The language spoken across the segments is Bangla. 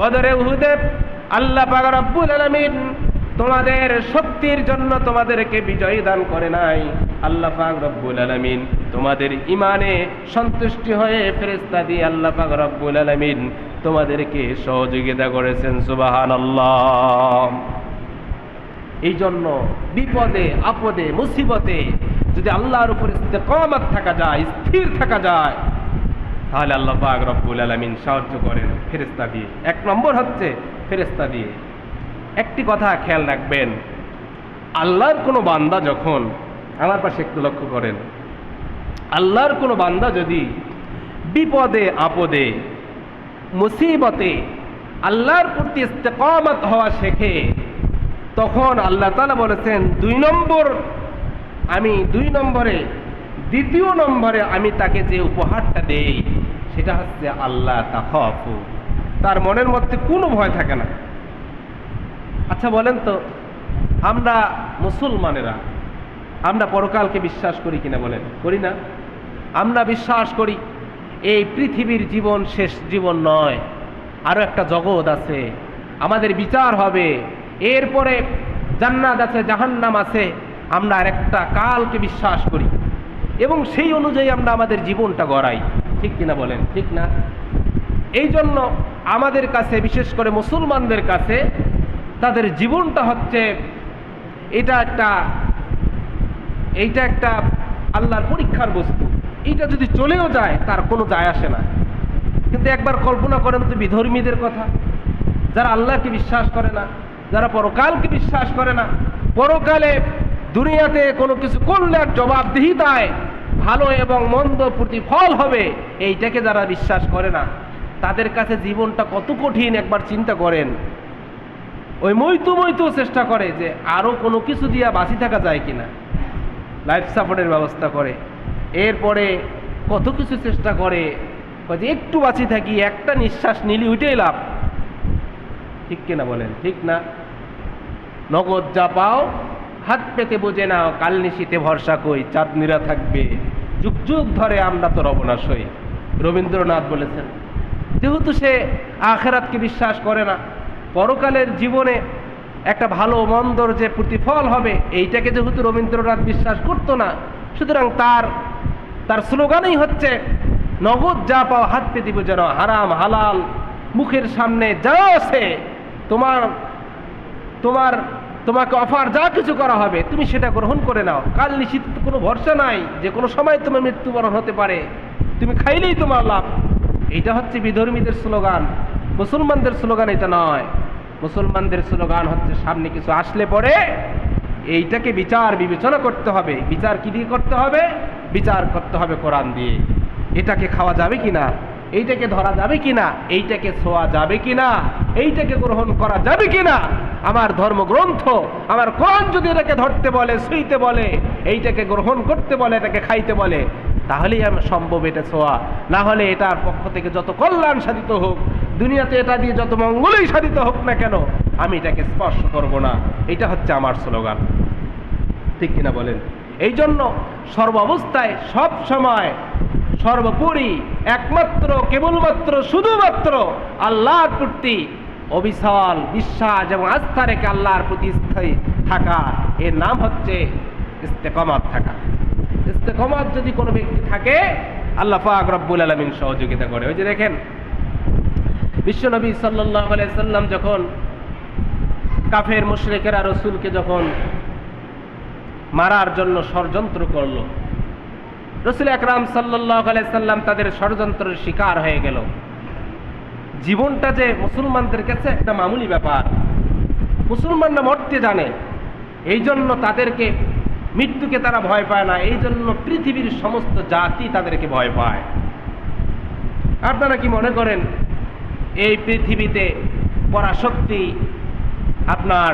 বদরে উহুদে আল্লাহ পাক রব্বুল আলামিন তোমাদের শক্তির জন্য তোমাদেরকে বিজয় দান করে নাই। আল্লাহ পাক রব্বুল আলামিন তোমাদের ইমানে সন্তুষ্টি হয়ে ফেরেশতা দিয়ে আল্লাহ পাক রব্বুল আলামিন তোমাদেরকে সহযোগিতা করেছেন, সুবহানাল্লাহ। এই জন্য বিপদে, আপদে, মুসিবতে যদি আল্লাহর উপর ইস্তেকামত থাকা যায়, স্থির থাকা যায় তাহলে আল্লাহ পাক রব্বুল আলামিন সাহায্য করেন ফেরেস্তা দিয়ে। এক নম্বর হচ্ছে ফেরেস্তা দিয়ে। একটি কথা খেয়াল রাখবেন, আল্লাহর কোনো বান্দা যখন আমার পাশে একটু লক্ষ্য করেন, আল্লাহর কোনো বান্দা যদি বিপদে, আপদে, মুসিবতে আল্লাহর প্রতি ইস্তেকামত হওয়া শেখে, তখন আল্লাহ তালা বলেছেন, দুই নম্বর, আমি দুই নম্বরে দ্বিতীয় নম্বরে আমি তাকে যে উপহারটা দেই, সেটা হচ্ছে আল্লাহ তাফু তার মনের মধ্যে কোনো ভয় থাকে না। আচ্ছা বলেন তো, আমরা মুসলমানেরা, আমরা পরকালকে বিশ্বাস করি কিনা বলেন? করি না। আমরা বিশ্বাস করি, এই পৃথিবীর জীবন শেষ জীবন নয় আরও একটা জগৎ আছে, আমাদের বিচার হবে, এরপরে জান্নাত আছে, জাহান্নাম আছে, আমরা আর একটা কালকে বিশ্বাস করি। এবং সেই অনুযায়ী আমরা আমাদের জীবনটা গড়াই। ঠিক কিনা বলেন? ঠিক না? এই জন্য আমাদের কাছে, বিশেষ করে মুসলমানদের কাছে, তাদের জীবনটা হচ্ছে এটা একটা, এইটা একটা আল্লাহর পরীক্ষার বস্তু। এইটা যদি চলেও যায়, তার কোনো যায় আসে না। কিন্তু একবার কল্পনা করেন তো বিধর্মীদের কথা। যারা আল্লাহকে বিশ্বাস করে না, যারা পরকালকে বিশ্বাস করে না, পরকালে দুনিয়াতে কোনো কিছু করলে আর জবাবদিহিতায় ভালো এবং মন্দ প্রতিফল হবে, এইটাকে যারা বিশ্বাস করে না, তাদের কাছে জীবনটা কত কঠিন একবার চিন্তা করেন। ওই মইতু মইতু চেষ্টা করে যে আরও কোনো কিছু দিয়া বাঁচি থাকা যায় কিনা। লাইফ সাপোর্টের ব্যবস্থা করে। এরপরে কত কিছু চেষ্টা করে যে একটু বাঁচি থাকি, একটা নিঃশ্বাস নিলি উঠেই লাভ। ঠিক কিনা বলেন? ঠিক না? নগদ যা পাও হাত পেতে বোঝে নাও কাল নিশীতে ভরসা কই চাঁদনিরা থাকবে। যুগ যুগ ধরে আমরা তো রবনা হই রবীন্দ্রনাথ বলেছেন, যেহেতু সে আখেরাতকে বিশ্বাস করে না, পরকালের জীবনে একটা ভালো মন্দর যে প্রতিফল হবে, এইটাকে যেহেতু রবীন্দ্রনাথ বিশ্বাস করতো না, সুতরাং তার তার স্লোগানই হচ্ছে, নগদ যা পাও হাত পেতে নাও হারাম, হালাল, মুখের সামনে যা আছে, তোমার তোমার তোমাকে অফার যা কিছু করা হবে, তুমি সেটা গ্রহণ করে নাও। কাল নিশ্চিত কোনো ভরসা নাই যে কোনো সময় তোমার মৃত্যুবরণ হতে পারে। তুমি খাইলেই তোমার লাভ। এটা হচ্ছে বিধর্মীদের স্লোগান। মুসলমানদের স্লোগান এটা নয়। মুসলমানদের স্লোগান হচ্ছে, সামনে কিছু আসলে পরে এইটাকে বিচার বিবেচনা করতে হবে। বিচার কি দিয়ে করতে হবে? বিচার করতে হবে কোরআন দিয়ে। এটাকে খাওয়া যাবে কি না এইটাকে ধরা যাবে কি না এইটাকে ছোঁয়া যাবে কি না এইটাকে গ্রহণ করা যাবে কি না আমার ধর্মগ্রন্থ, আমার কোরআন যদি এটাকে ধরতে বলে শুইতে বলে, এইটাকে গ্রহণ করতে বলে, এটাকে খাইতে বলে, তাহলেই আমি সম্ভব এটা ছোঁয়া। না হলে এটার পক্ষ থেকে যত কল্যাণ সাধিত হোক, দুনিয়াতে এটা দিয়ে যত মঙ্গলই সাধিত হোক না কেন, আমি এটাকে স্পর্শ করব না। এটা হচ্ছে আমার স্লোগান। ঠিক কিনা বলেন? এই জন্য সর্বাবস্থায় সব সময় সর্বোপরি একমাত্র, কেবলমাত্র, শুধুমাত্র আল্লাহর প্রতি অবিশাল বিশ্বাস এবং আস্থা রেখে আল্লাহর প্রতি স্থায়ী থাকা। এর নাম হচ্ছে ইস্তেকমাত থাকা। ইস্তেকমাত যদি কোনো ব্যক্তি থাকে, আল্লাহ পাক রব্বুল আলমিন সহযোগিতা করে। ওই যে দেখেন, বিশ্বনবী সাল্লাহ সাল্লাম যখন কাফের, মুশরেকেরা রসুলকে যখন মারার জন্য ষড়যন্ত্র করল রসুল আকরাম সাল্লাহ সাল্লাম তাদের ষড়যন্ত্রের শিকার হয়ে গেল। জীবনটা যে মুসলমানদের কাছে একটা মামুলি ব্যাপার। মুসলমানরা মরতে জানে এই জন্য তাদেরকে মৃত্যুকে তারা ভয় পায় না এই জন্য পৃথিবীর সমস্ত জাতি তাদেরকে ভয় পায়। আপনারা কি মনে করেন, এই পৃথিবীতে পরাশক্তি আপনার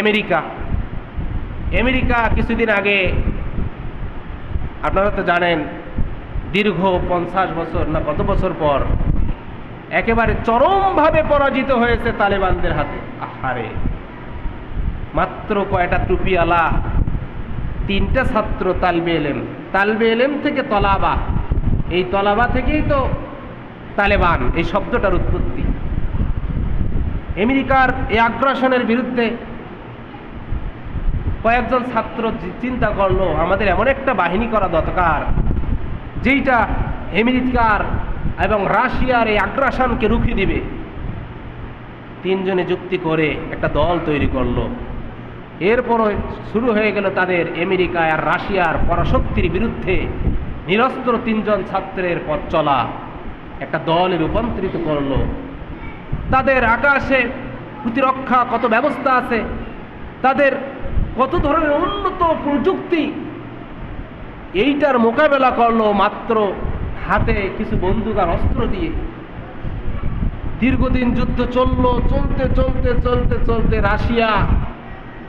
আমেরিকা? আমেরিকা কিছুদিন আগে আপনারা তো জানেন, দীর্ঘ পঞ্চাশ বছর না কত বছর পর একেবারে চরমভাবে পরাজিত হয়েছে তালেবানদের হাতে। আহারে! মাত্র কয়টা টুপিওয়ালা, তিনটা ছাত্র তালবে এলেম। তালবে এলেম থেকে তলাবা। এই তলাবা থেকেই তো তালেবান, এই শব্দটার উৎপত্তি। আমেরিকার এই আগ্রাসনের বিরুদ্ধে কয়েকজন ছাত্র চিন্তা করল, আমাদের এমন একটা বাহিনী করা দরকার, যেইটা আমেরিকার এবং রাশিয়ার এই আগ্রাসনকে রুখে দিবে। তিনজনে যুক্তি করে একটা দল তৈরি করল। এরপরও শুরু হয়ে গেল তাদের আমেরিকা আর রাশিয়ার পরাশক্তির বিরুদ্ধে নিরস্ত্র তিনজন ছাত্রের পথ চলা। একটা দলে রূপান্তরিত করল। তাদের আকাশে প্রতিরক্ষা কত ব্যবস্থা আছে? তাদের কত ধরনের উন্নত প্রযুক্তি? এইটার মোকাবেলা করল মাত্র হাতে কিছু বন্দুক আর অস্ত্র দিয়ে। দীর্ঘদিন যুদ্ধ চলল, চলতে চলতে চলতে চলতে রাশিয়া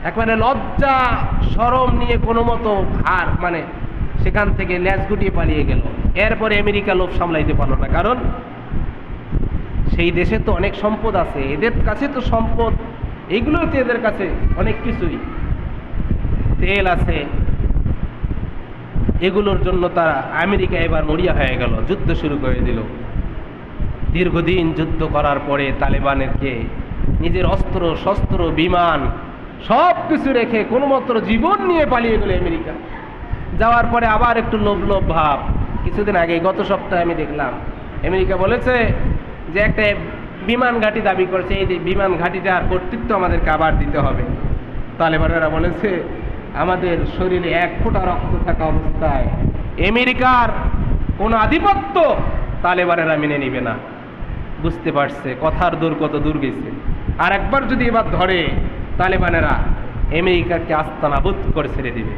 একবারে লজ্জা, সরম নিয়ে কোনো মতো হার মানে সেখান থেকে ল্যাস গুটিয়ে পালিয়ে গেল। এরপরে আমেরিকা লোভ সামলাইতে পারল না, কারণ সেই দেশে তো অনেক সম্পদ আছে, এদের কাছে তো সম্পদ, এগুলোই তো এদের কাছে অনেক কিছুই। তেল আছে, এগুলোর জন্য তারা আমেরিকা এবার মরিয়া হয়ে গেল, যুদ্ধ শুরু করে দিল। দীর্ঘদিন যুদ্ধ করার পরে তালেবানেরকে নিজের অস্ত্র, শস্ত্র, বিমান, সব কিছু রেখে কোনো মাত্র জীবন নিয়ে পালিয়ে গেল আমেরিকা। যাওয়ার পরে আবার একটু লোভ লোভ ভাব। কিছুদিন আগে, গত সপ্তাহে আমি দেখলাম, আমেরিকা বলেছে যে একটা বিমান ঘাঁটি দাবি করেছে, এই বিমান ঘাঁটিটার কর্তৃত্ব আমাদেরকে আবার দিতে হবে। তালেবানেরা বলেছে আমাদের শরীরে এক ফোঁটা রক্ত থাকা অবস্থায় আমেরিকার কোনো আধিপত্য তালেবানেরা মেনে নিবে না। বুঝতে পারছে, কথার দূর কত দূর গেছে। আর একবার যদি এবার ধরে, তালেবানেরা আমেরিকাকে আস্তানাবুদ করে ছেড়ে দিবে।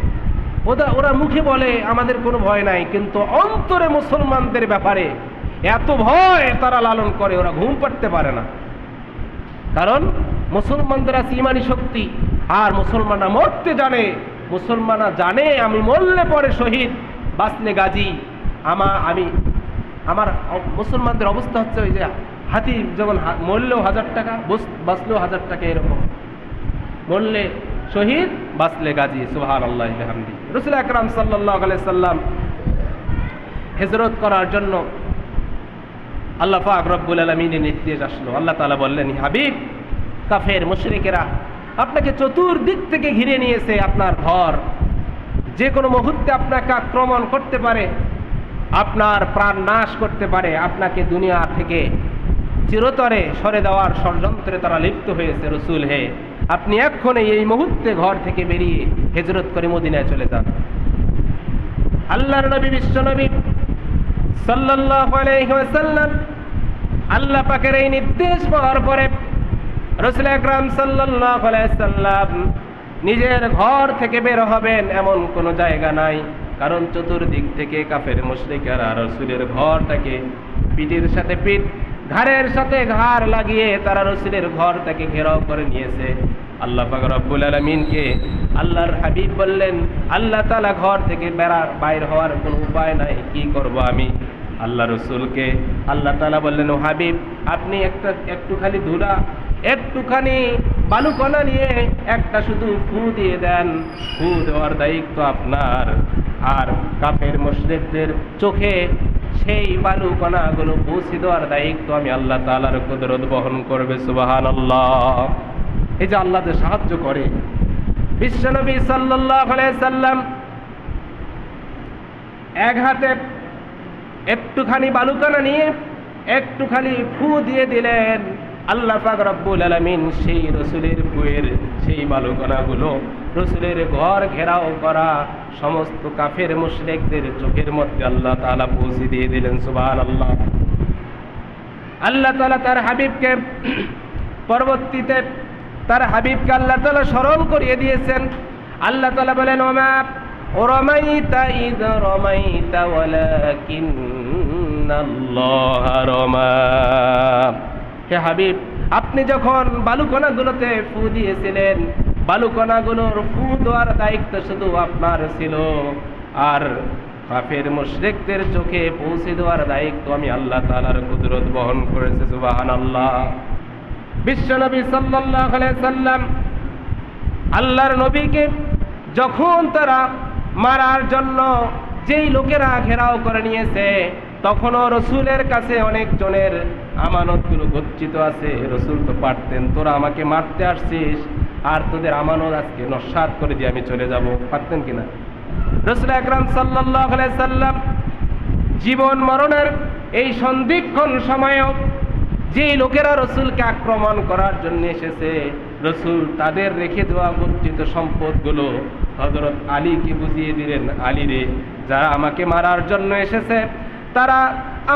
ওরা ওরা মুখে বলে, আমাদের কোনো ভয় নাই। কিন্তু অন্তরে মুসলমানদের ব্যাপারে এত ভয় তারা লালন করে, ওরা ঘুম পাড়তে পারে না। কারণ মুসলমানদের আছে ইমানি শক্তি। আর মুসলমানরা মরতে জানে, মুসলমানরা জানে আমি মরলে পরে শহীদ, বাঁচলে গাজী। আমা, আমি, আমার মুসলমানদের অবস্থা হচ্ছে ওই যে হাতি, যেমন মরলেও হাজার টাকা বাঁচলেও হাজার টাকা এরকম। মরলে শহীদ, বাঁচলে গাজী সুহান আল্লাহ হামদি রসুল আকরাম সাল্লাহ সাল্লাম হেজরত করার জন্য আল্লাহ পাক রব্বুল আলমিনের নির্দেশ আসলো। আল্লাহ তালা বললেন হাবিব, কাফের, মুশরিকেরা আপনাকে চতুর্দিক থেকে ঘিরে নিয়েছে আপনার ঘর। যে কোনো মুহূর্তে আপনাকে আক্রমণ করতে পারে, আপনার প্রাণ নাশ করতে পারে, আপনাকে দুনিয়া থেকে চিরতরে সরে দেওয়ার ষড়যন্ত্রে তারা লিপ্ত হয়েছে রসুল হে। আপনি এক্ষণে এই মুহূর্তে ঘর থেকে বেরিয়ে হেজরত করে মদিনায় চলে যান। আল্লাহর নবী, বিশ্ব নবী সাল্লাল্লাহু আলাইহি ওয়াসাল্লাম আল্লাহ পাকের এই নির্দেশ পাওয়ার পরে রসুল আলাইহি সাল্লাম নিজের ঘর থেকে বের হবেন এমন কোনো জায়গা নাই। কারণ চতুর্দিক থেকে কাফের মুশরিকেরা রসুলের ঘরটাকে পিঠের সাথে পিঠ, ঘাড়ের সাথে ঘাড় লাগিয়ে তারা রসুলের ঘর থেকে ঘেরাও করে নিয়েছে। আল্লাহ পাক রব্বুল আলমিনকে আল্লাহর হাবিব বললেন, আল্লাহ তালা ঘর থেকে বেড়ার, বাইর হওয়ার কোনো উপায় নাই, কি করব আমি? আল্লাহ রসুলকে, আল্লাহ তালা বললেন, ও হাবিব, আপনি একটা, একটুখানি ধুলা, একটুখানি বালুকণা নিয়ে একটা শুধু ফু দিয়ে দেন। ফু দেওয়ার দায়িত্ব আপনার। আর কাপের মুশরিকদের চোখে সেই বালু কণাগুলো পৌঁছে দেওয়ার দায়িত্ব আমি আল্লাহ তালার কুদরত বহন করবে সুবাহান আল্লাহ এই যে আল্লাহ যে সাহায্য করে। বিশ্বনবী সাল্লাহ সাল্লাম এক হাতে একটুখানি বালুকানা নিয়ে একটুখানি ফু দিয়ে দিলেন। আল্লাহ পাক রব্বুল আলমিন সেই রসুলের ফুয়ের সেই বালুকণাগুলো রসুলের ঘর ঘেরাও করা, সমস্ত কাফের মুশরিকদের চোখের মধ্যে আল্লাহ তাআলা পৌঁছে দিয়ে দিলেন সুবহান আল্লাহ আল্লাহ তাআলা তার হাবিবকে পরবর্তীতে তার হাবিবকে আল্লাহ তাআলা স্মরণ করিয়ে দিয়েছেন। আল্লাহ তাআলা বলেন ওমা রমাইতা ইদ রমাইতা ওয়ালাকিন্নাল্লাহ রমা হে হাবিব, আপনি যখন বালুকণাগুলোতে ফু দিয়েছিলেন, বালুকণাগুলোর ফু দেওয়ার দায়িত্ব শুধু আপনার ছিল। আর কাফের মুশরিকদের চোখে পৌঁছে দেওয়ার দায়িত্ব আমি আল্লাহ তাআলার কুদরত বহন করেছে, সুবহানাল্লাহ। বিশ্বনবী সাল্লাল্লাহু আলাইহি সাল্লাম আল্লাহর নবীকে যখন তারা মারার জন্য যেই লোকেরা ঘেরাও করে নিয়েছে, তখনও রসুলের কাছে অনেক জনের আমানতগুলো গচ্ছিত আছে। রসুল তো পারতেন, তোরা আমাকে মারতে আসছিস আর তোদের আমানত আজকে নস্বাত করে দিয়ে আমি চলে যাব। পারতেন কিনা? রসুল আকরাম সাল্লাম জীবন মরণের এই সন্ধিক্ষণ সময়েও যে লোকেরা রসুলকে আক্রমণ করার জন্য এসেছে, রসুল তাদের রেখে দেওয়া গচ্ছিত সম্পদগুলো হজরত আলীকে বুঝিয়ে দিলেন, আলী রে, যারা আমাকে মারার জন্য এসেছে, তারা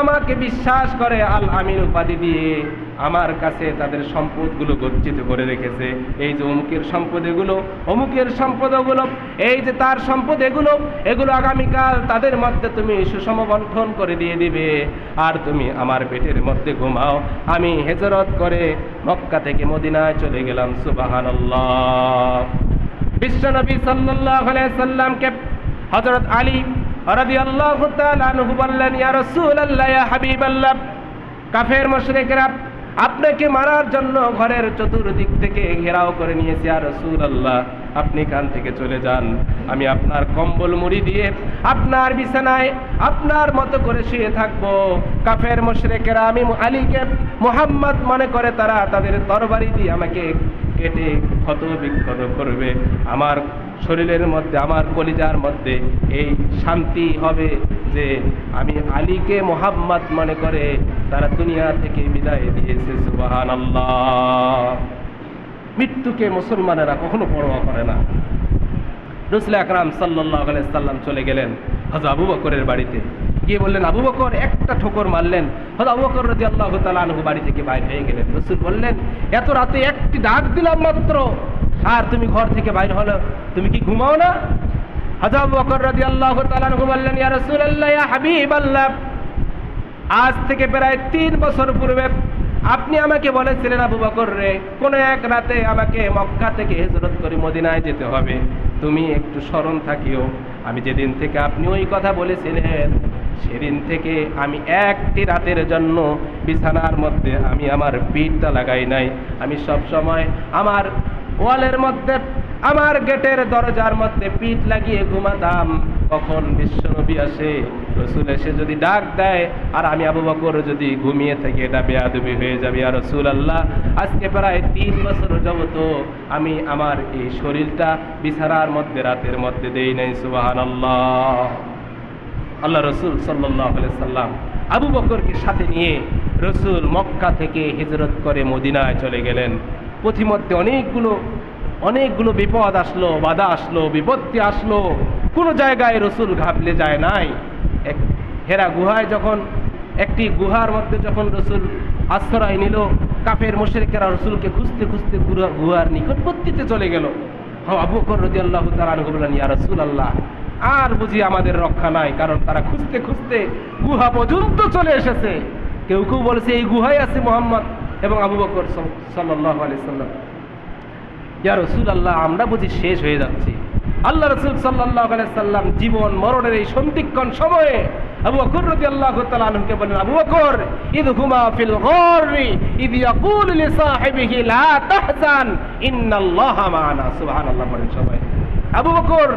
আমাকে বিশ্বাস করে, আল আমিন উপাধি দিয়ে আমার কাছে তাদের সম্পদগুলো গচ্ছিত করে রেখেছে। এই যে অমুকের সম্পদ এগুলো অমুকের সম্পদ ওগুলো এই যে তার সম্পদ এগুলো এগুলো আগামীকাল তাদের মধ্যে তুমি সুষম বন্টন করে দিয়ে দিবে। আর তুমি আমার পেটের মধ্যে ঘুমাও। আমি হেজরত করে মক্কা থেকে মদিনায় চলে গেলাম সুবাহান বিশ্বনবী সাল্লাহ সাল্লামকে হজরত আলী রাদিয়াল্লাহু তাআলা আনহু বললেন, ইয়া রাসূলুল্লাহ, ইয়া হাবিবাল্লাহ, কাফের মুশরিকরা, আপনাকে মারার জন্য ঘরের চতুর্দিক থেকে ঘেরাও করে নিয়েছি। আর রাসূলুল্লাহ, আপনি কান থেকে চলে যান। আমি আপনার কম্বল মুড়ি দিয়ে আপনার বিছানায় আপনার মতো করে শুয়ে থাকব। কাফের মুশরিকেরা, আমি আলীকে মোহাম্মদ মনে করে তারা তাদের তরবারি দিয়ে আমাকে কেটে ক্ষত বিক্ষত করবে। আমার শরীরের মধ্যে, আমার কলিজার মধ্যে এই শান্তি হবে যে আমি আলীকে মোহাম্মদ মনে করে তারা দুনিয়া থেকে বিদায় দিয়েছে সুবাহান মৃত্যুকে মুসলমানেরা কখনো পরোয়া করে না। রসুল আকরাম সাল্লাহ সাল্লাম চলে গেলেন হজ আবু বকরের বাড়িতে। গিয়ে বললেন, আবু বকর, একটা ঠোকর মারলেন। হজ আবু বকর রাজি আল্লাহ তালু বাড়ি থেকে বাইরে হয়ে গেলেন। রসুল বললেন, এত রাতে একটি ডাক দিলাম মাত্র। আর তুমি ঘর থেকে বাইরে হলো। তুমি কি ঘুমাও না? হজ আবু বকর রাজি আল্লাহ তালু বললেন, ইয়া রসুল আল্লাহ হাবিব আল্লাহ আজ থেকে প্রায় তিন বছর পূর্বে আপনি আমাকে বলেছিলেন, আবু বকর রে, কোনো এক রাতে আমাকে মক্কা থেকে হিজরত করে মদিনায় যেতে হবে। তুমি একটু স্মরণ থাকিও। আমি যেদিন থেকে আপনি ওই কথা বলেছিলেন সেদিন থেকে আমি একটি রাতের জন্য বিছানার মধ্যে আমি আমার পিঠটা লাগাই নাই। আমি সব সময় আমার ওয়ালের মধ্যে, আমার গেটের দরজার মধ্যে পিঠ লাগিয়ে ঘুমাতাম। কখন বিশ্বনবী আসে, রসুল এসে যদি ডাক দেয়, আর আমি আবু বকর যদি ঘুমিয়ে থাকি, এটা বেয়াদবি হয়ে যাবে। আর রসুল আল্লাহ আজকে প্রায় তিন বছর যাবত আমি আমার এই শরীরটা বিছানার মধ্যে, রাতের মধ্যে দেই নাই সুবাহান আল্লাহ আল্লাহ রসুল সাল্লাহ সাল্লাম আবু বকরকে সাথে নিয়ে রসুল মক্কা থেকে হিজরত করে মদিনায় চলে গেলেন। পথিমধ্যে অনেকগুলো অনেকগুলো বিপদ আসলো, বাধা আসলো, বিপত্তি আসলো। কোনো জায়গায় রসুল ঘাবলে যায় নাই। এক হেরা গুহায় যখন, একটি গুহার মধ্যে যখন রসুল আশ্রয় নিল, কাফের মোশেরেকেরা রসুলকে খুঁজতে খুঁজতে গুহার নিকটবর্তীতে চলে গেল। হ্যাঁ আবু বকর রদি আল্লাহ তালু বললেন, ইয়া রসুল আল্লাহ আর বুঝি আমাদের রক্ষা নাই, কারণ তারা খুঁজতে খুঁজতে গুহা পর্যন্ত চলে এসেছে। কেউ কেউ বলেছে, এই গুহায় আছে মোহাম্মদ এবং আবু বকর সাল্লাহ আলি সাল্লাম। ইয়া রসুল আল্লাহ আমরা বুঝি শেষ হয়ে যাচ্ছি। আল্লাহ রসুল সাল্লাহ সাল্লাম জীবন মরণের এই সন্ধিক্ষণ সময়ে আবু বকর রদি আল্লাহ তাআলাকে বলেন আবু বকর ইদ হুমা ফিল গররি, ইদ ইয়াকুল লি লা তাহজান, ইন্নাল্লাহা মা'ানা। সুবহানাল্লাহ বলেন সবাই। আবু বকর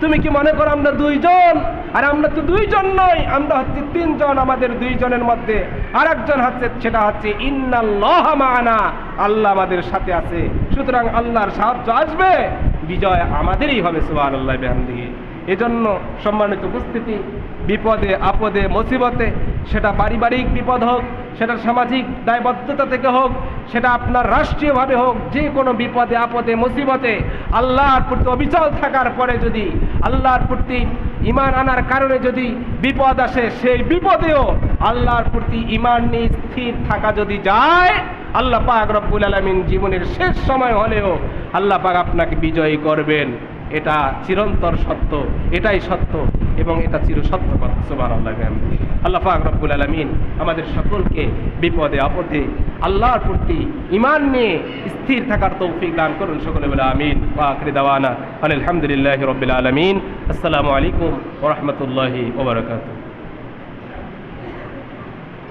তুমি কি মনে করো আমরা দুইজন? আর আমরা তো দুইজন নই, আমরা হচ্ছে তিনজন, আমাদের দুইজনের মধ্যে আরেকজন হচ্ছে, সেটা হচ্ছে ইন্নাল্লাহ মা'ানা আল্লাহ আমাদের সাথে আছে। সুতরাং আল্লাহর সাহায্য আসবে, বিজয় আমাদেরই হবে, সুবহানাল্লাহ বিহামদিহি। এজন্য সম্মানিত উপস্থিতি, বিপদে, আপদে, মুসিবতে সেটা পারিবারিক বিপদ হোক, সেটা সামাজিক দায়বদ্ধতা থেকে হোক, সেটা আপনার রাষ্ট্রীয়ভাবে হোক, যে কোনো বিপদে, আপদে, মুসিবতে আল্লাহর প্রতি অবিচল থাকার পরে যদি, আল্লাহর প্রতি ইমান আনার কারণে যদি বিপদ আসে, সেই বিপদেও আল্লাহর প্রতি ইমান নিয়ে স্থির থাকা যদি যায়, আল্লাহ পাক রব্বুল আলমিন জীবনের শেষ সময় হলেও আল্লাহ পাক আপনাকে বিজয়ী করবেন। এটা চিরন্তর সত্য, এটাই সত্য এবং এটা চির সত্য কথা সুবাহ আল্লাহ আল্লাহ পাক আলমিন আমাদের সকলকে বিপদে, আপদে, আল্লাহর প্রতি ইমান নিয়ে স্থির থাকার তৌফিক দান করুন সকলে বলে আমিন আখরি দাওয়ানা। আলহামদুলিল্লাহ রবিল আলমিন। আসসালামু আলাইকুম ওরহমতুল্লাহি ওবরাকাতুহ